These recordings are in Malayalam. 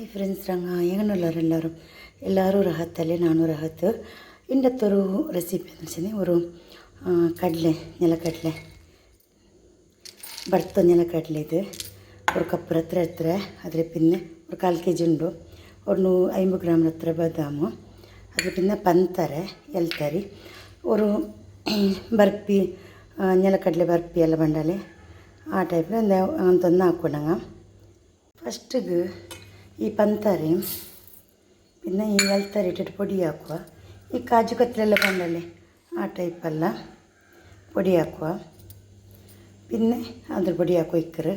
ಹಾಯ್ ಫ್ರೆಂಡ್ಸ್ ರಂಗ ಹೇಗನ್ನುಳ್ಳಾರು ಎಲ್ಲರೂ ಎಲ್ಲರೂ ರಹತ್ತಲ್ಲಿ ನಾನು ರಹತ್ತು ಇಂಡತ್ತೊರು ರೆಸಿಪಿ ಅನ್ಸಿನಿ ಅವರು ಕಡಲೆ ನೆಲಕಡಲೆ ಬರ್ತ ನೆಲಕಡಲೆ ಇದು ஒரு கப் ரத்திர எடுத்துற அதில் பின்ன ஒரு கால் கேஜி உண்டு ஒரு நூ ஐம்பது கிராம் ரத்திர பாதாமு அதில் பின்ன பந்தரை எல்தரி ஒரு ಬರ್ಪಿ ನೆಲಕಡಲೆ ಬರ್ಪಿ ಎಲ್ಲ ಬಂಡಲೆ ಆ ಟೈಪ್ಲ ಒಂದು ಅಂತೊಂದು ಹಾಕ್ಕೊಂಡಂಗ ಫಸ್ಟಿಗೆ ಈ ಪಂತರಿ, ಇನ್ನು ಈ ಎಲ್ತಾರೆ ಇಟ್ಟು ಪುಡಿ ಹಾಕುವ. ಈ ಕಾಜು ಕತ್ತಲೆಲ್ಲ ಬಂದಲ್ಲಿ, ಆ ಟೈಪಲ್ಲ ಪುಡಿ ಹಾಕುವ. ಪಿನ್ನೆ ಅದ್ರ ಪುಡಿ ಹಾಕುವ ಇಕ್ಕರು.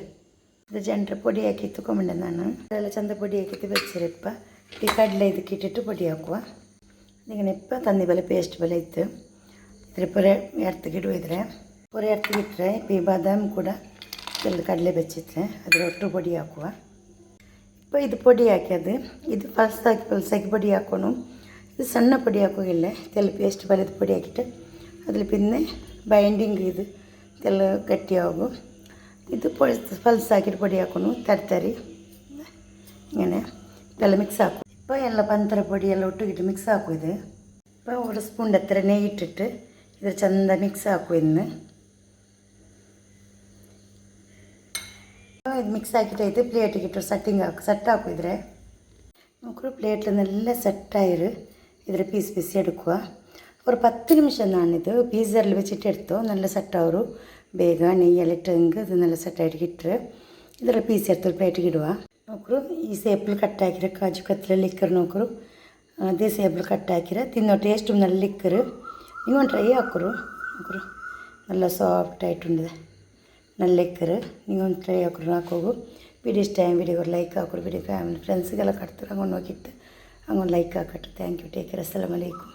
ಇದು ಜನರ ಪುಡಿ ಹಾಕಿ ತಗೊಂಡೆ ನಾನು. ಅದೆಲ್ಲ ಚಂದ ಪುಡಿ ಹಾಕಿತ್ತು ಬೆಚ್ಚಿರಪ್ಪ. ಈ ಕಡಲೆ ಇದಕ್ಕೆ ಇಟ್ಟಿಟ್ಟು ಪುಡಿ ಹಾಕುವ. ಈಗ ನೆಪ್ಪ, ತಂದಿ ಬಲೆ ಪೇಸ್ಟ್ ಬಲೆ ಇತ್ತು. ಅದ್ರ ಪೊರೆ ಎರ್ತಿಗೆ ಇಡು ಇದ್ರೆ ಪೊರೆ ಎರ್ತಿಗೆ ಇಟ್ಟರೆ ಈ ಬಾದಾಮ್ ಕೂಡ ಕಡಲೆ ಬೆಚ್ಚಿತ್ತೆ ಅದರ ಒಟ್ಟು ಪುಡಿ ಹಾಕುವ. ഇപ്പോൾ ഇത് പൊടി ಹಾಕ್ಯದು ಇದು ಪಲ್ಸಾಕಿ ಪಲ್ಸಾಕಿ പൊടി ಹಾಕೋಣ ഇത് ಸಣ್ಣ പൊടി ಹಾಕೋಗಿಲ್ಲ ತೆಲ್ಲ ಪೇಸ್ಟ್ ಬರೆದು പൊടി ಹಾಕಿಟ್ಟು അതിൽ പിന്നെ ബൈൻഡിങ് ഇത് തെല്ല ഗട്ടിയാകും ഇത് പൾസാക്കിയിട്ട് പൊടി ಹಾಕೋಣ തരത്തരി ഇങ്ങനെ ഇതെല്ലാം മിക്സ് ആക്കും ഇപ്പോൾ ಎಲ್ಲ പന്തര പൊടിയെല്ലാം ഒട്ടിക്കിട്ട് മിക്സ് ആക്കും ഇത് ഇപ്പോൾ ഒരു സ്പൂണിൻ്റെ അത്ര നെയ്യ് ഇട്ടിട്ട് ഇത് ചന്ത മിക്സ് ആക്കും ഇന്ന് ಇದು ಮಿಕ್ಸ್ ಆಕಿಟ್ಟೈತೆ ಪ್ಲೇಟಿಗೆ ಇಟ್ಟು ಸಟ್ಟಿಂಗ್ ಹಾಕಿ ಸೆಟ್ ಹಾಕಿದ್ರೆ നോക്കൂ പ്ലേറ്റിൽ നല്ല സെറ്റായിര് ഇതിൽ പീസ് പീസ് എടുക്കുക ഒരു പത്ത് നിമിഷം നാണിത് പീസറിൽ വെച്ചിട്ട് എടുത്തോ നല്ല സെറ്റാവരു ಬೇಗ ನೆಯ್ಯಲ್ಲಿ ಇಟ್ಟಂಗೆ ಇದು നല്ല സെറ്റായിട്ട് കിട്ടുക ಇದರ ಪೀಸ್ ಎಡ್ತು ಪ್ಲೇಟಿಗೆ ಇಡುವ ನೋಕ್ರು ಈ ಸೇಪಲ್ಲಿ ಕಟ್ ಹಾಕಿರ ಕಾಜು ಕತ್ತಲಲ್ಲಿ ಇಕ್ಕರು ನೋಕ್ರು ಅದೇ ಸೇಪಲ್ಲಿ ಕಟ್ ಹಾಕಿರ ತಿನ್ನೋ ಟೇಸ್ಟ್ നല്ല ಇಕ್ಕರು ನೀವು ಒಂದು ಟ್ರೈ ಹಾಕರು ನೋಕ್ರು നല്ല ಸಾಫ್ಟ್ ನಲ್ಲೆಕ್ಕರು ನೀವೊಂದು ಟ್ರೈ ಹಾಕ್ರು ಹಾಕೋಗು ವಿಡಿಯೋ ಇಷ್ಟ ವಿಡಿಯೋಗೆ ಲೈಕ್ ಹಾಕೋರು ವಿಡಿಯೋ ಫ್ಯಾಮಿಲಿ ಫ್ರೆಂಡ್ಸ್ಗೆಲ್ಲ ಕಟ್ತಾರೆ ಹಂಗೊಂದು ಹೋಗಿತ್ತು ಹಂಗೊಂದು ಲೈಕ್ ಹಾಕಟ್ಟು ಥ್ಯಾಂಕ್ ಯು ಟೇಕ್ ಕೇರ್ ಅಸ್ಸಲಾಮ್ ಅಲೈಕುಮ್